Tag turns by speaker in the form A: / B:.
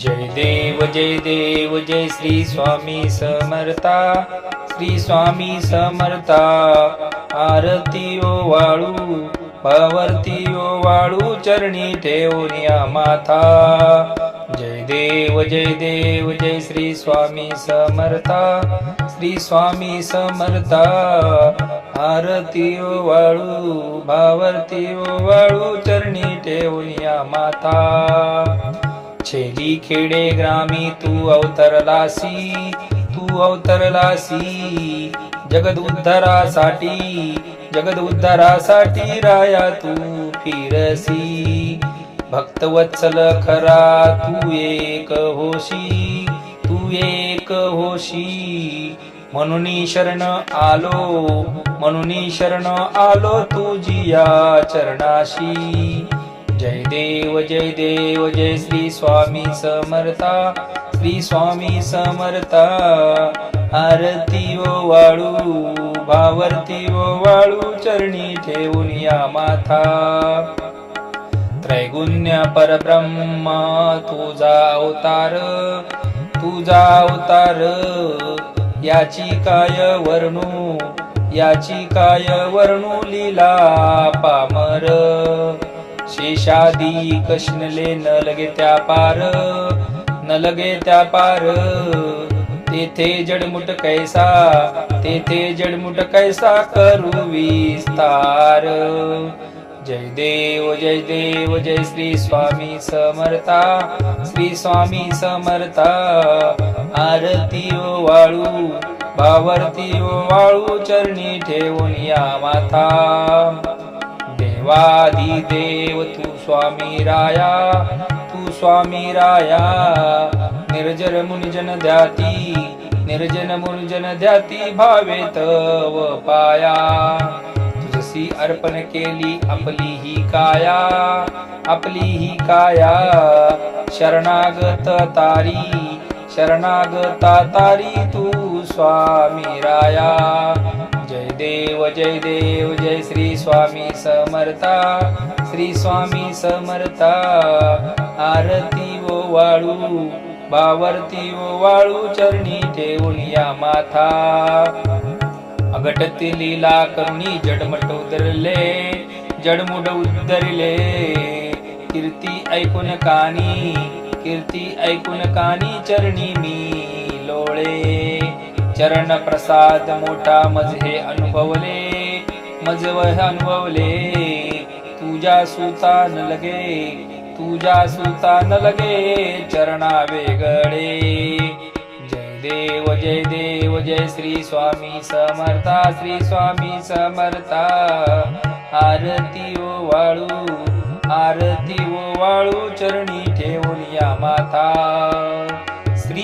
A: जय देव जय देव जय श्री स्वामी समर्था श्री स्वामी समर्था. आरती ओ वाळू भावर्ती ओ वाळू चरणी ठेवून माथा. जय देव जय देव जय श्री स्वामी समर्था श्री स्वामी समर्था. आरती ओ वाळू भावर्ती ओ वाळू चरणी ठेवून माथा. छेली खेडे ग्रामी तू अवतरलासी तू अवतरलासी. जगद उद्धारासाठी जगद उद्धारासाठी राया तू फिरसी. भक्तवत्सल खरा तू एक होशी तू एक होशी. म्हणून शरण आलो म्हणून शरण आलो तुझी या चरणाशी. जय देव जय देव जय श्री स्वामी समर्था श्री स्वामी समर्था. आरती ओ वाळू भावर्ती ओ वाळू चरणी ठेवून या माथा. त्रैगुण्य परब्रह्मा तुझा अवतार तुझा अवतार. याची काय वर्णू याची काय वर्णू लीला पामर. शेषादी कष्णले न लगे त्या पार न लगे त्या पार. तेथे जडमुट कैसा तेथे जडमुट कैसा करू विस्तार जय देव जय देव जय श्री स्वामी समर्था श्री स्वामी समर्था. आरती ओ वाळू भावर्ती ओ वाळू चरणी ठेवून या माथा. वादी देव तू स्वामी राया तू स्वामी राया। निर्जर मुनिजन ध्याती निर्जन मुनिजन ध्याती भावे तव पाया। तुझसी अर्पण केली आपली ही काया आपली ही काया। शरणागत तारी शरणागता तारी तू स्वामी राया। देव जय देव जय श्री स्वामी समर्था श्री स्वामी समर्था. आरती वो वाळू बावरती वो वाळू चरणी ठेवून या माथा. अगटती लीला करुणी जडमट उतरले जडमुड उतरले कीर्ती ऐकून कानी कीर्ती ऐकून कानी चरणी मी लोळे. चरण प्रसाद मोठा मज हे अनुभवले मज अनुभवले. तुझ्या सुता न लगे तुझ्या सुता न लगे चरणा वेगळे जय देव जय देव जय श्री स्वामी समर्था श्री स्वामी समर्था. आरती ओ वाळू आरती ओ वाळू चरणी ठेवून या माथा.